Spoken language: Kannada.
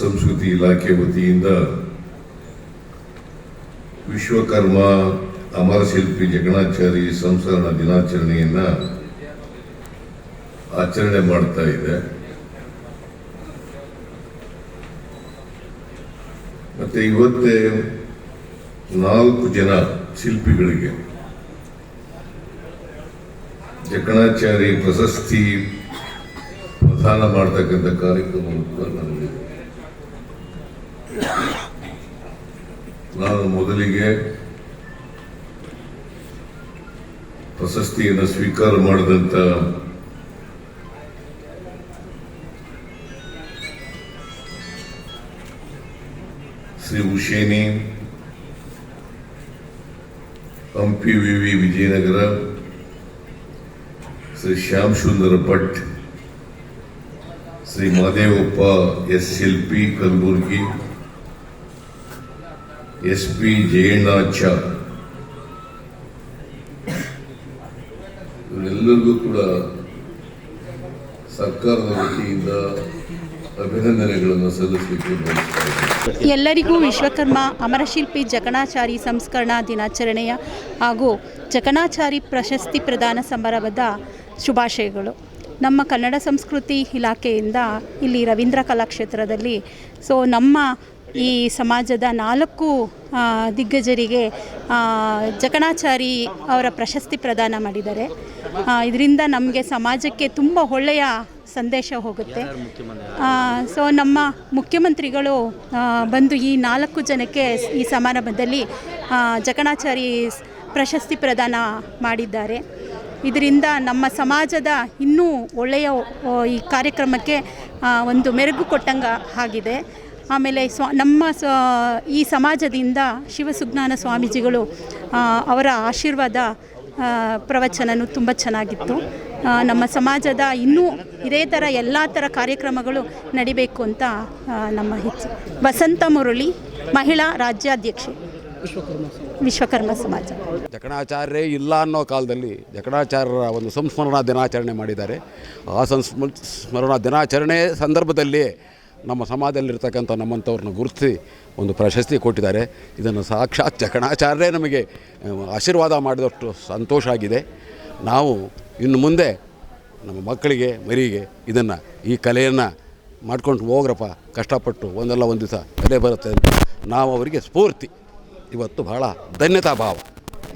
ಇಲಾಖೆ ವತಿಯಿಂದ ವಿಶ್ವಕರ್ಮ ಅಮರಶಿಲ್ಪಿ ಜಗಣಾಚಾರಿ ಸಂಸ್ಕರಣ ದಿನಾಚರಣೆಯನ್ನ ಆಚರಣೆ ಮಾಡ್ತಾ ಇದೆ. ಮತ್ತೆ ಇವತ್ತೇ ನಾಲ್ಕು ಜನ ಶಿಲ್ಪಿಗಳಿಗೆ ಜಕಣಾಚಾರಿ ಪ್ರಶಸ್ತಿ ಪ್ರದಾನ ಮಾಡ್ತಕ್ಕಂಥ ಕಾರ್ಯಕ್ರಮವನ್ನು ಕೂಡ ನಡೆದಿದೆ ನಾನು ಮೊದಲಿಗೆ ಪ್ರಶಸ್ತಿಯನ್ನು ಸ್ವೀಕಾರ ಮಾಡಿದಂತ ಶ್ರೀ ಉಷೇನಿ ಹಂಪಿ ವಿವಿ Vijayanagara Shri Shyam Sundara Bhat Shri Mahadevappa S L P Kalaburagi S P ಜಯಣ್ಣಾಚ ಇವರೆಲ್ಲರಿಗೂ ಕೂಡ ಸರ್ಕಾರದ ವತಿಯಿಂದ ಅಭಿನಂದನೆಗಳನ್ನು ಸಲ್ಲಿಸಲಿಕ್ಕೆ ಎಲ್ಲರಿಗೂ ವಿಶ್ವಕರ್ಮ, ಅಮರಶಿಲ್ಪಿ, ಜಕಣಾಚಾರಿ ಸಂಸ್ಕರಣಾ ದಿನಾಚರಣೆಯ ಹಾಗೂ ಜಕಣಾಚಾರಿ ಪ್ರಶಸ್ತಿ ಪ್ರದಾನ ಸಮಾರಂಭದ ಶುಭಾಶಯಗಳು. ನಮ್ಮ ಕನ್ನಡ ಸಂಸ್ಕೃತಿ ಇಲಾಖೆಯಿಂದ ಇಲ್ಲಿ ರವೀಂದ್ರ ಕಲಾಕ್ಷೇತ್ರದಲ್ಲಿ, ಸೊ ನಮ್ಮ ಈ ಸಮಾಜದ ನಾಲ್ಕು ದಿಗ್ಗಜರಿಗೆ ಜಕಣಾಚಾರಿ ಅವರ ಪ್ರಶಸ್ತಿ ಪ್ರದಾನ ಮಾಡಿದ್ದಾರೆ. ಇದರಿಂದ ನಮಗೆ ಸಮಾಜಕ್ಕೆ ತುಂಬ ಒಳ್ಳೆಯ ಸಂದೇಶ ಹೋಗುತ್ತೆ. ಸೊ ನಮ್ಮ ಮುಖ್ಯಮಂತ್ರಿಗಳು ಬಂದು ಈ ನಾಲ್ಕು ಜನಕ್ಕೆ ಈ ಸಮಾರಂಭದಲ್ಲಿ ಜಕಣಾಚಾರಿ ಪ್ರಶಸ್ತಿ ಪ್ರದಾನ ಮಾಡಿದ್ದಾರೆ. ಇದರಿಂದ ನಮ್ಮ ಸಮಾಜದ ಇನ್ನೂ ಒಳ್ಳೆಯ ಈ ಕಾರ್ಯಕ್ರಮಕ್ಕೆ ಒಂದು ಮೆರುಗು ಕೊಟ್ಟಂಗ ಆಗಿದೆ. ಆಮೇಲೆ ಸ್ವ, ನಮ್ಮ ಸ, ಈ ಸಮಾಜದಿಂದ ಶಿವಸುಜ್ಞಾನ ಸ್ವಾಮೀಜಿಗಳು ಅವರ ಆಶೀರ್ವಾದ ಪ್ರವಚನವೂ ತುಂಬ ಚೆನ್ನಾಗಿತ್ತು. ನಮ್ಮ ಸಮಾಜದ ಇನ್ನೂ ಇದೇ ಥರ ಎಲ್ಲ ಥರ ಕಾರ್ಯಕ್ರಮಗಳು ನಡಿಬೇಕು ಅಂತ ನಮ್ಮ ಹೆಚ್ಚು ವಸಂತ ಮುರಳಿ, ಮಹಿಳಾ ರಾಜ್ಯಾಧ್ಯಕ್ಷೆ. ವಿಶ್ವಕರ್ಮ ಸಮಾಜ. ಜಕಣಾಚಾರ್ಯ ಇಲ್ಲ ಅನ್ನೋ ಕಾಲದಲ್ಲಿ ಜಕಣಾಚಾರ್ಯರ ಒಂದು ಸಂಸ್ಮರಣಾ ದಿನಾಚರಣೆ ಮಾಡಿದ್ದಾರೆ. ಆ ಸಂಸ್ಮ, ಸ್ಮರಣಾ ದಿನಾಚರಣೆ ಸಂದರ್ಭದಲ್ಲಿ ನಮ್ಮ ಸಮಾಜದಲ್ಲಿರ್ತಕ್ಕಂಥ ನಮ್ಮಂಥವ್ರನ್ನ ಗುರುತಿಸಿ ಒಂದು ಪ್ರಶಸ್ತಿ ಕೊಟ್ಟಿದ್ದಾರೆ. ಇದನ್ನು ಸಾಕ್ಷಾತ್ ಜಕಣಾಚಾರ್ಯರೇ ನಮಗೆ ಆಶೀರ್ವಾದ ಮಾಡಿದಷ್ಟು ಸಂತೋಷ ಆಗಿದೆ. ನಾವು ಇನ್ನು ಮುಂದೆ ನಮ್ಮ ಮಕ್ಕಳಿಗೆ ಮರಿಗೆ ಇದನ್ನು, ಈ ಕಲೆಯನ್ನು ಮಾಡ್ಕೊಂಡು ಹೋಗ್ರಪ್ಪ. ಕಷ್ಟಪಟ್ಟು ಒಂದಲ್ಲ ಒಂದು ದಿವಸ ಕಲೆ ಬರುತ್ತೆ ಅಂತ ನಾವು ಅವರಿಗೆ ಸ್ಫೂರ್ತಿ. ಇವತ್ತು ಬಹಳ ಧನ್ಯತಾ ಭಾವ.